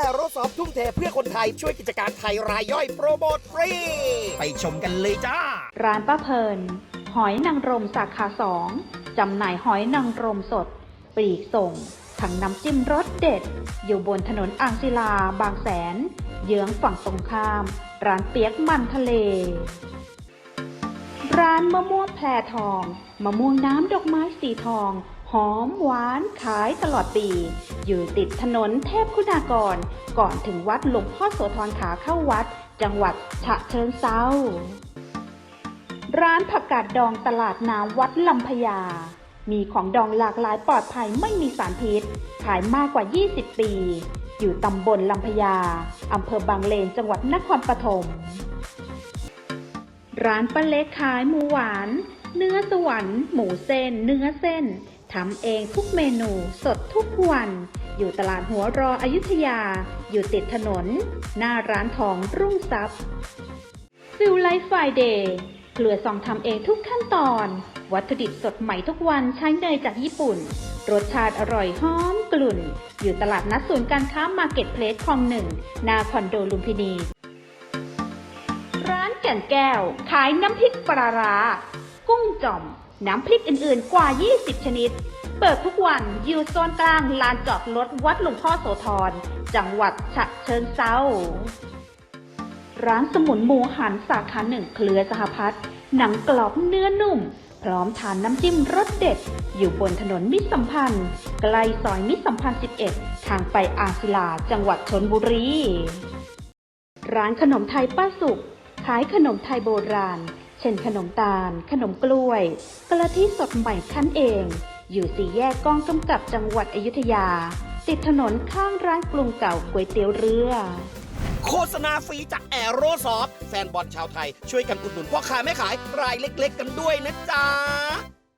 แอโรซอฟทุ่มเทเพื่อคนไทยช่วยกิจการไทยรายย่อยโปรโมทฟรี ไปชมกันเลยจ้า ร้านป้าเพลิน หอยนางรมสาขาสองจำหน่ายหอยนางรมสด ปลีกส่งถังน้ำจิ้มรสเด็ด อยู่บนถนนอ่างศิลาบางแสน เยื้องฝั่งตรงข้าม ร้านเปียกมันทะเล ร้านมะม่วงแพรทอง มะม่วงน้ำดอกไม้สีทอง หอมหวานขายตลอดปี อยู่ติดถนนเทพคุณากร ก่อนถึงวัดหลวงพ่อโสธรขาเข้าวัด จังหวัดฉะเชิงเซาร้านผักกาดดองตลาดน้ำวัดลำพญา มีของดองหลากหลายปลอดภัยไม่มีสารพิษ ขายมากกว่า 20 ปี อยู่ตำบลลำพญาอำเภอบางเลนจังหวัดนครปฐมร้านป้าเล็กขายหมูหวาน เนื้อสวรรค์หมูเส้น เนื้อเส้น ทำเองทุกเมนูสดทุกวัน อยู่ตลาดหัวรออยุธยา อยู่ติดถนน หน้าร้านทองรุ่งทรัพย์ฟิลไลฟ์ไฟเดย์เกลือซองทำเองทุกขั้นตอน วัตถุดิบสดใหม่ทุกวันใช้เนยจากญี่ปุ่น รสชาติอร่อยหอมกลุ่น อยู่ตลาดนัดศูนย์การค้ามาร์เก็ตเพลสคลองหนึ่งนาคอนโดลุมพินี ร้านแก่นแก้ว ขายน้ำพริกปลาร้า กุ้งจ่อม น้ำพริกอื่นๆ กว่า 20 ชนิด เปิดทุกวันอยู่โซนกลางลานจอดรถวัดหลวงพ่อโสธร จังหวัดฉะเชิงเซาร้านสมุนหมูหันสาขาหนึ่งเครือสหพัฒน์หนังกรอบเนื้อนุ่ม พร้อมทานน้ำจิ้มรสเด็ด อยู่บนถนนมิตรสัมพันธ์ใกล้ซอยมิตรสัมพันธ์ 11 ทางไปอ่างศิลาจังหวัดชนบุรี ร้านขนมไทยป้าสุกขายขนมไทยโบราณ เช่นขนมตาล ขนมกล้วยกะทิสดใหม่คั้นเอง อยู่สี่แยกกองกำกับจังหวัดอยุธยา ติดถนนข้างร้านกรุงเก่าก๋วยเตี๋ยวเรือ โฆษณาฟรีจากแอโรซอฟแฟนบอลชาวไทย ช่วยกันอุดหนุนพ่อค้าแม่ขายรายเล็ก ๆ กันด้วยนะจ๊ะ